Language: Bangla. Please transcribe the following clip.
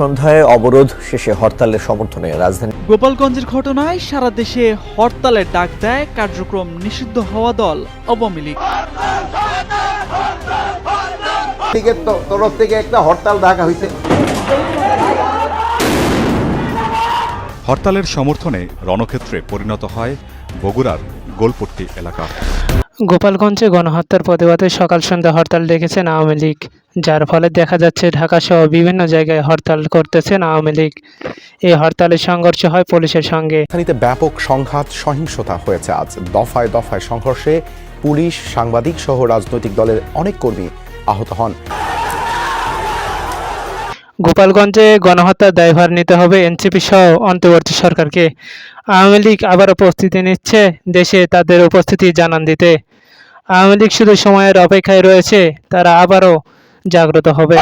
সন্ধ্যায় অবরোধ শেষে হরতালের সমর্থনে রাজধানী গোপালগঞ্জের ঘটনায় সারা দেশে হরতালের ডাক দেয় কার্যক্রম নিষিদ্ধ হওয়া দল আওয়ামী লীগ। লীগের তরফ থেকে একটা হরতাল ডাকা হয়েছে। হরতালের সমর্থনে রণক্ষেত্রে পরিণত হয় বগুড়ার গোলপট্টি এলাকা। গোপালগঞ্জে গণহত্যার প্রতিবাদে সকাল সন্ধ্যা হরতাল ডেকেছেন আওয়ামী লীগ। যার ফলে দেখা যাচ্ছে ঢাকাসহ বিভিন্ন জায়গায় হরতাল করতেছেন আওয়ামী লীগ। এই হরতালে সংঘর্ষ হয় পুলিশের সঙ্গে। রাজধানীতে ব্যাপক সংঘাত সহিংসতা হয়েছে আজ। দফায় দফায় সংঘর্ষে পুলিশ সাংবাদিক সহ রাজনৈতিক দলের অনেক কর্মী আহত হন। গোপালগঞ্জে গণহত্যার দায়ভার নিতে হবে এনসিপি সহ অন্তর্বর্তী সরকারকে। আওয়ামী লীগ আবারও প্রস্তুতি নিচ্ছে দেশে তাদের উপস্থিতি জানান দিতে। আওয়ামী লীগ শুধু সময়ের অপেক্ষায় রয়েছে তারা আবারও জাগ্রত হবে।